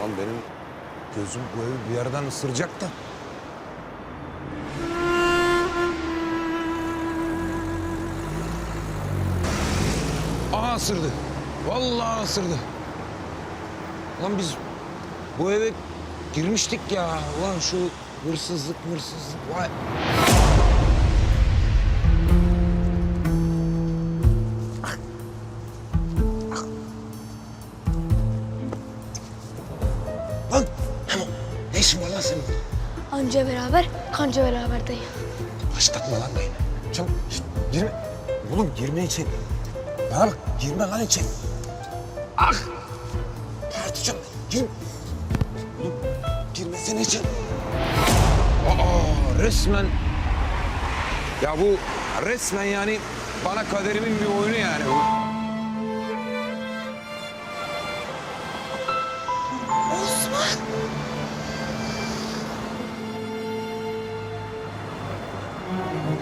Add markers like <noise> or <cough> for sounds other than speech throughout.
Lan benim gözüm bu evi bir yerden ısıracak da. Aha ısırdı. Vallahi ısırdı. Lan biz bu eve girmiştik ya. Ulan şu hırsızlık hırsızlık. Vay. Beraber, kanca beraber dayı. Başlatma lan beni. Çabuk şişt, girme. Oğlum girme içeri. Bana bak girme lan içeri. Ah! Tartacağım. Gir. Oğlum girmesene içeri. Aa resmen. Ya bu resmen yani bana kaderimin bir oyunu yani bu.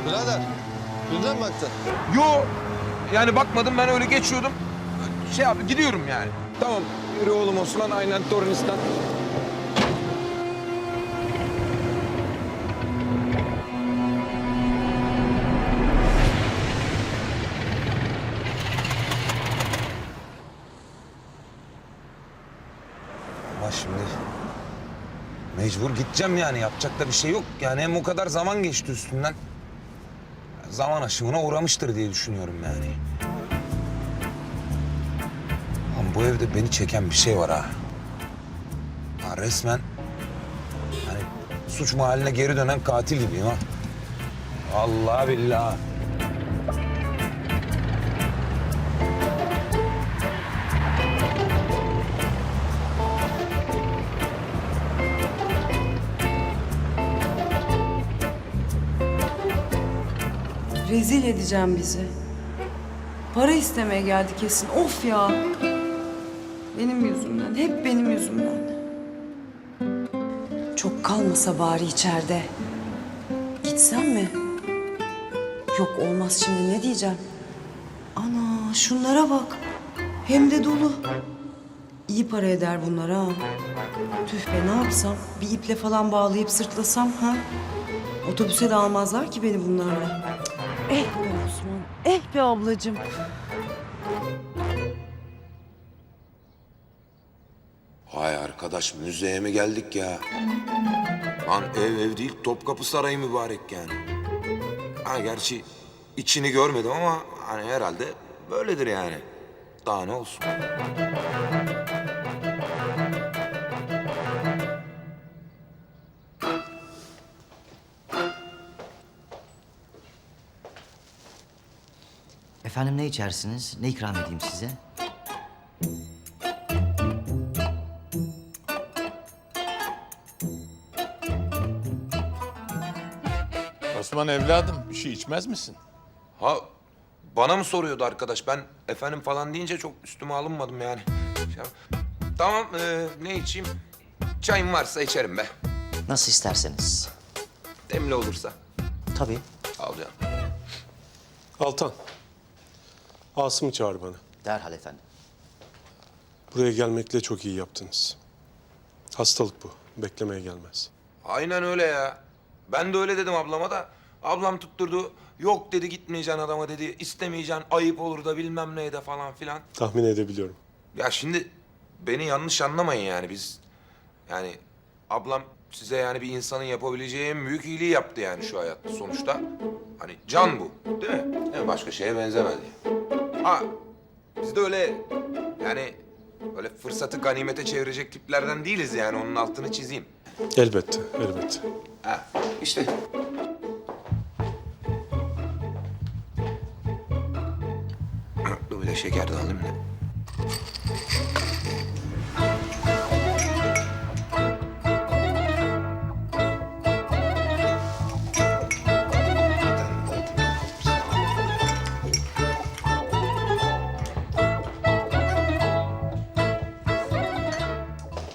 Birader, birine mi baktın? Yo yani bakmadım ben öyle geçiyordum. Şey yap gidiyorum yani. Tamam yürü oğlum Osman aynen Tornistan. Ama şimdi mecbur gideceğim yani yapacak da bir şey yok. Yani hem o kadar zaman geçti üstünden zaman aşımına uğramıştır diye düşünüyorum yani. Ama bu evde beni çeken bir şey var ha. ha resmen hani suç mahalline geri dönen katil gibiyim ha. Allah billah. Rezil edeceğim bizi. Para istemeye geldi kesin. Of ya. Benim yüzümden, hep benim yüzümden. Çok kalmasa bari içeride. Gitsem mi? Yok olmaz şimdi ne diyeceğim? Ana şunlara bak. Hem de dolu. İyi para eder bunlar ha. Tüh be ne yapsam? Bir iple falan bağlayıp sırtlasam ha? Otobüse de almazlar ki beni bunlarla. Eh be Osman, eh be ablacığım. Vay arkadaş müzeye mi geldik ya? Lan ev ev değil Topkapı Sarayı mübarek yani. Ha gerçi içini görmedim ama hani herhalde böyledir yani. Daha ne olsun. Efendim ne içersiniz? Ne ikram edeyim size? Osman evladım bir şey içmez misin? Ha bana mı soruyordu arkadaş? Ben efendim falan deyince çok üstüme alınmadım yani. Şey- tamam ee, ne içeyim? Çayım varsa içerim be. Nasıl isterseniz. Demli olursa. Tabii. Al canım. Altan. Asım'ı çağır bana. Derhal efendim. Buraya gelmekle çok iyi yaptınız. Hastalık bu. Beklemeye gelmez. Aynen öyle ya. Ben de öyle dedim ablama da. Ablam tutturdu. Yok dedi gitmeyeceksin adama dedi. istemeyeceksin ayıp olur da bilmem neyde falan filan. Tahmin edebiliyorum. Ya şimdi beni yanlış anlamayın yani biz yani ablam size yani bir insanın yapabileceği en büyük iyiliği yaptı yani şu hayatta sonuçta. Hani can bu değil mi? Değil mi? Başka şeye benzemedi. Ha biz de öyle yani öyle fırsatı ganimete çevirecek tiplerden değiliz yani onun altını çizeyim. Elbette, elbette. Ha işte. Dur bir de şeker de alayım da.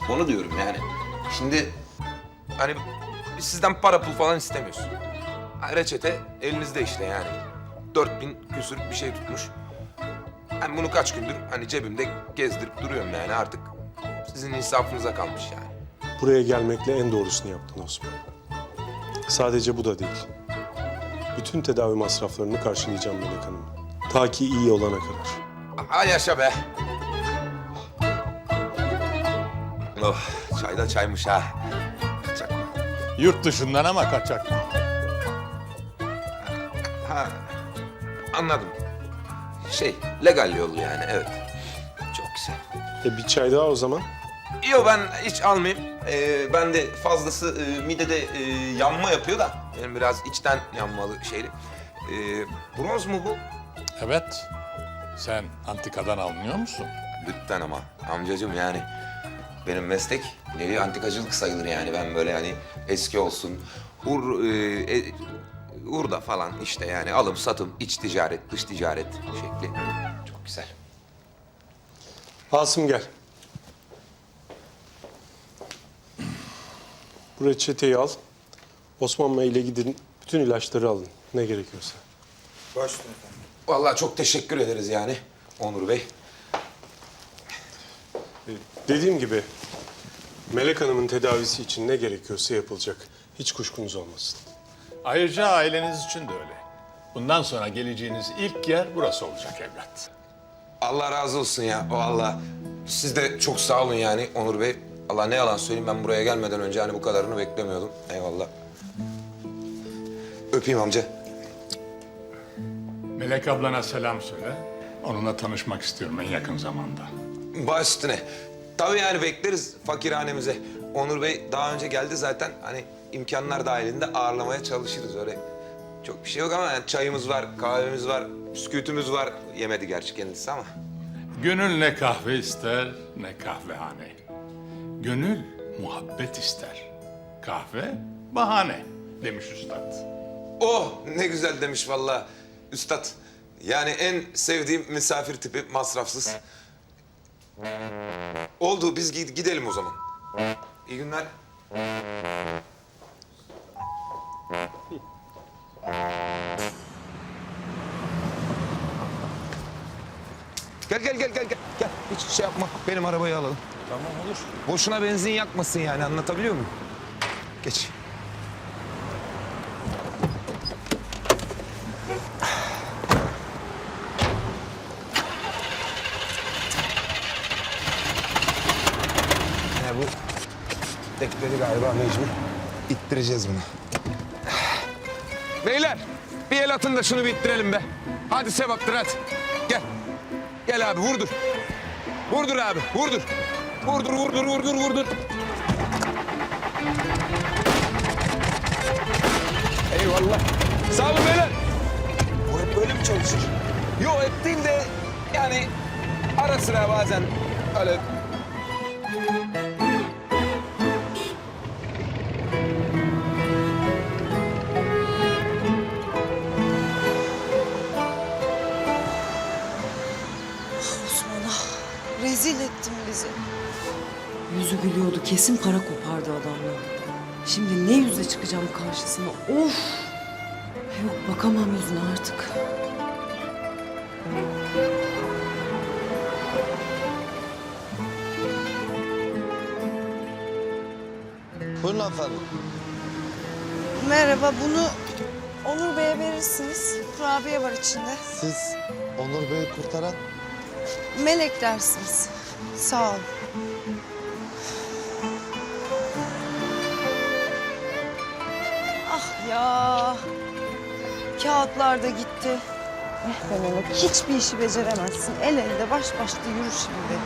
Onu diyorum yani. Şimdi hani biz sizden para pul falan istemiyoruz. Ha, reçete elinizde işte yani. Dört bin küsür bir şey tutmuş. Ben bunu kaç gündür hani cebimde gezdirip duruyorum yani artık sizin insafınıza kalmış yani. Buraya gelmekle en doğrusunu yaptın Osman. Sadece bu da değil. Bütün tedavi masraflarını karşılayacağım Melek Hanım. Ta ki iyi olana kadar. Ha yaşa be. Oh, çay da çaymış ha. Çakma. Yurt dışından ama kaçak. Ha, anladım. Şey, legal yol yani, evet. Çok güzel. E bir çay daha o zaman. Yok ben hiç almayayım. Ee, ben de fazlası e, midede e, yanma yapıyor da. Benim biraz içten yanmalı şeyli. Ee, bronz mu bu? Evet. Sen antikadan anlıyor musun? Lütfen ama amcacığım yani. Benim meslek nevi antikacılık sayılır yani. Ben böyle hani eski olsun. Hur, e, e, hurda falan işte yani alım satım, iç ticaret, dış ticaret şekli. Çok güzel. Asım gel. Bu reçeteyi al. Osman Bey ile gidin. Bütün ilaçları alın. Ne gerekiyorsa. Vallahi çok teşekkür ederiz yani Onur Bey. Dediğim gibi Melek Hanım'ın tedavisi için ne gerekiyorsa yapılacak. Hiç kuşkunuz olmasın. Ayrıca aileniz için de öyle. Bundan sonra geleceğiniz ilk yer burası olacak evlat. Allah razı olsun ya. Vallahi siz de çok sağ olun yani Onur Bey. Allah ne yalan söyleyeyim ben buraya gelmeden önce hani bu kadarını beklemiyordum. Eyvallah. Öpeyim amca. Melek ablana selam söyle. Onunla tanışmak istiyorum en yakın zamanda. Baş üstüne. Tabii yani bekleriz fakirhanemize. Onur Bey daha önce geldi zaten. Hani imkanlar dahilinde ağırlamaya çalışırız öyle. Çok bir şey yok ama yani çayımız var, kahvemiz var, bisküvitimiz var. Yemedi gerçi kendisi ama. Gönül ne kahve ister ne kahvehane. Gönül muhabbet ister. Kahve bahane demiş üstad. Oh ne güzel demiş vallahi üstad. Yani en sevdiğim misafir tipi masrafsız. Oldu biz gi- gidelim o zaman. İyi günler. Gel gel gel gel gel. Gel hiç şey yapma. Benim arabayı alalım. Tamam olur. Boşuna benzin yakmasın yani anlatabiliyor muyum? Geç. Yani bu tekleri galiba mecbur ittireceğiz bunu. Beyler bir el atın da şunu bir ittirelim be. Hadi Sebattır hadi. Gel. Gel abi vurdur. Vurdur abi vurdur. Vurdur vurdur vurdur vurdur. Eyvallah. Sağ olun beyler. Bu hep böyle mi çalışır? Yok hep değil de yani ara sıra bazen öyle bizi. Yüzü gülüyordu kesin para kopardı adamla. Şimdi ne yüzle çıkacağım karşısına of. Yok bakamam yüzüne artık. Buyurun hanımefendi. Merhaba, bunu Onur Bey'e verirsiniz. Kurabiye var içinde. Siz Onur Bey'i kurtaran Melek dersiniz. Sağ ol. Ah ya. Kağıtlar da gitti. Eh be Melek, hiçbir işi beceremezsin. El elde baş başta yürü şimdi.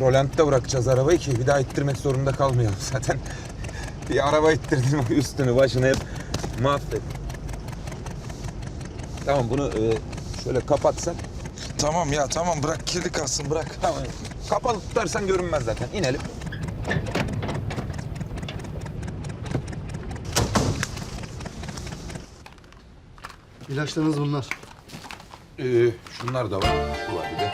Roland'da bırakacağız arabayı ki bir daha ittirmek zorunda kalmayalım <laughs> zaten. Bir araba ittirdim <laughs> üstünü başını hep mahvet. Tamam bunu e, şöyle kapatsan. Tamam ya tamam bırak kirli kalsın bırak. Tamam. Kapalı tutarsan görünmez zaten. İnelim. İlaçlarınız bunlar. Ee, şunlar da var. Bu var bir de.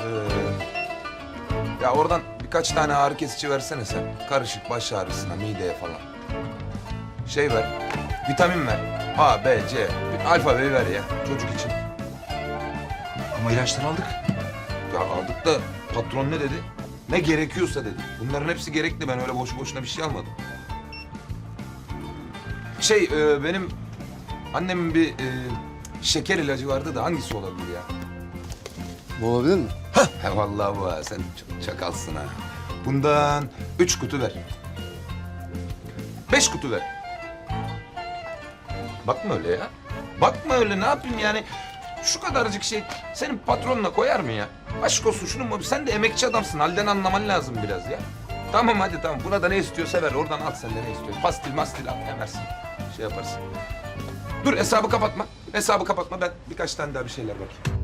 Ee, ya oradan birkaç tane ağrı kesici versene sen. Karışık baş ağrısına, mideye falan. Şey ver. Vitamin ver. A, B, C. Alfabeyi ver ya çocuk için. Ama ilaçları aldık. Ya aldık da patron ne dedi? Ne gerekiyorsa dedi. Bunların hepsi gerekli. Ben öyle boşu boşuna bir şey almadım. Şey e, benim annemin bir e, şeker ilacı vardı da hangisi olabilir ya? Bu olabilir mi? He vallahi bu ha. Sen çok çakalsın ha. Bundan üç kutu ver. Beş kutu ver. Bakma öyle ya. Bakma öyle ne yapayım yani. Şu kadarcık şey senin patronuna koyar mı ya? Aşk olsun şunun mu? Sen de emekçi adamsın. Halden anlaman lazım biraz ya. Tamam hadi tamam. Buna da ne istiyorsa ver. Oradan al sen de ne istiyorsun. Pastil mastil al. Emersin. Şey yaparsın. Dur hesabı kapatma. Hesabı kapatma. Ben birkaç tane daha bir şeyler bakayım.